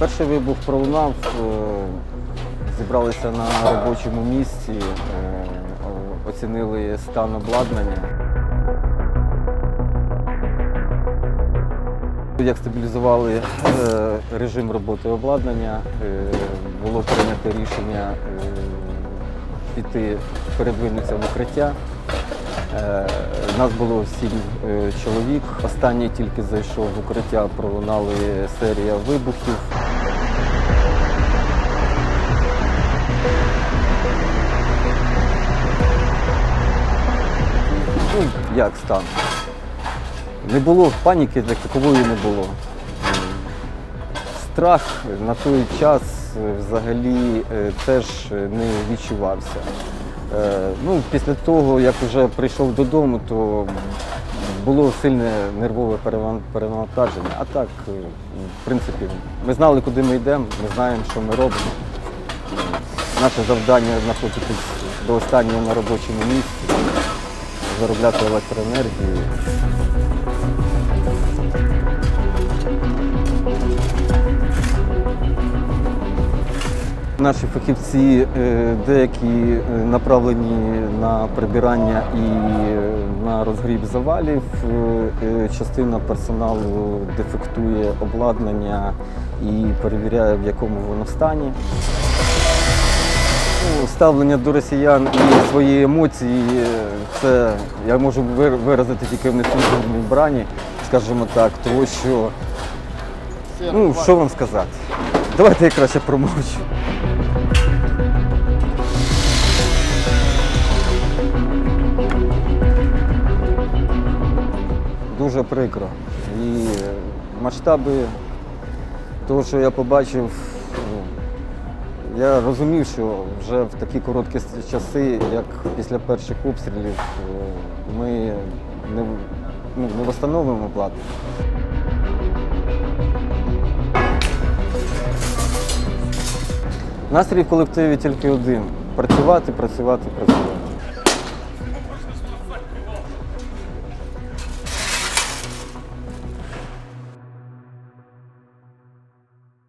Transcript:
Перший вибух пролунав, е, зібралися на робочому місці, е, оцінили стан обладнання. Як стабілізували е, режим роботи обладнання, було прийнято рішення піти, передвинутися в укриття. Нас було сім чоловік. Останній тільки зайшов в укриття, пролунали серія вибухів. Як стан? Не було паніки, як такової не було. Страх на той час е, взагалі е, теж не відчувався. Е, Ну, після того, як вже прийшов додому, то було сильне нервове перевантаження. А так, в принципі, ми знали, куди ми йдемо, ми знаємо, що ми робимо. Наше завдання знаходитись до останнього на робочому місці, заробляти електроенергію. Наші фахівці е, деякі е, направлені на прибирання і е, на розгріб завалів. Частина персоналу дефектує обладнання і перевіряє, в якому воно стані. Ну, Ставлення до росіян і свої емоції е, це я можу виразити тільки в нецензурній брані, скажімо так, тому що ну що вам сказати. Давайте я краще промовчу. Дуже прикро. І масштаби того, що я побачив, я розумів, що вже в такі короткі часи, як після перших обстрілів, е, ми не, ну, не встановимо плату. Настрій в колективі тільки один працювати, працювати, працювати.